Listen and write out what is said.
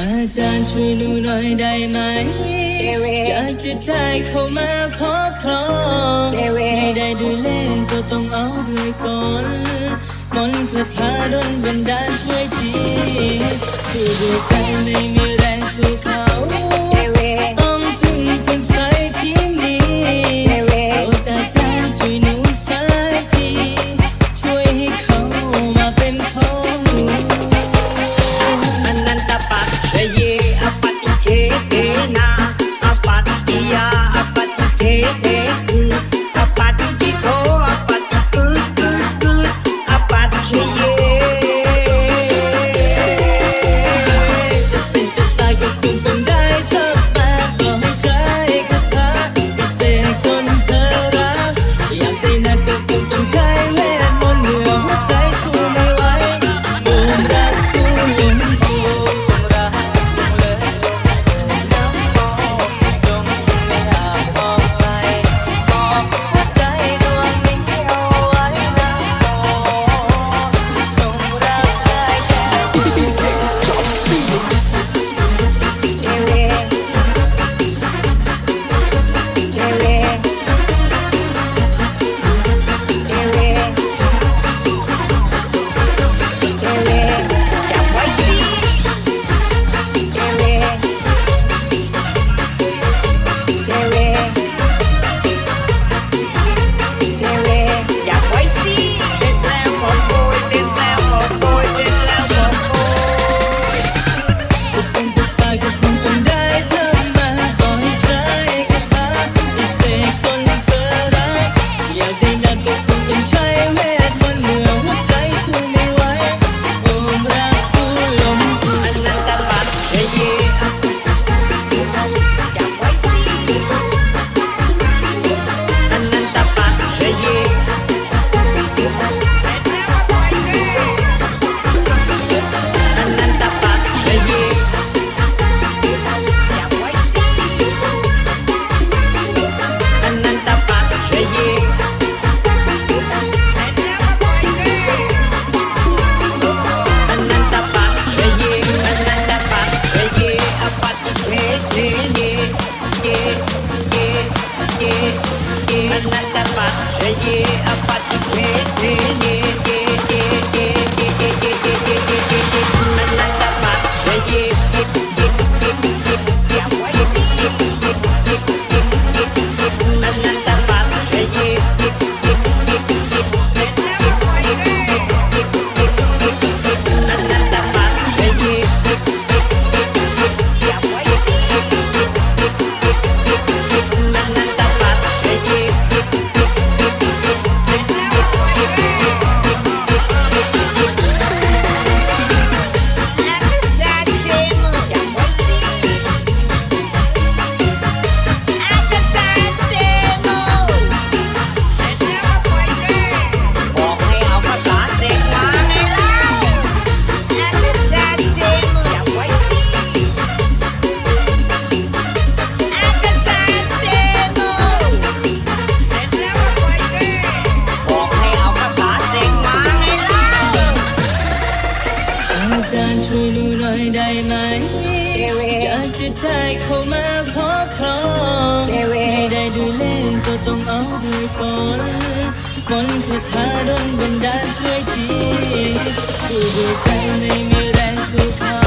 อาจารย์ช่วยหนูหน่อยได้ไหม อยากจะได้เข้ามาครอบครองไม่ได้ด้วยเล่นก็ต้องเอาด้วยก่อนมนต์คาถาดนบันดาลช่วยทีคือด้วยใจไม่มีแรงสู้เขา Yeah. ยได้ไหม อยากจะได้เขามาขอครองไม่ได้ดูวเล่นก็ต้องเอาดูวยฝนฝนคาถาดนบันดาลช่วยทีดูดูใจไม่มีแรงสู้เขา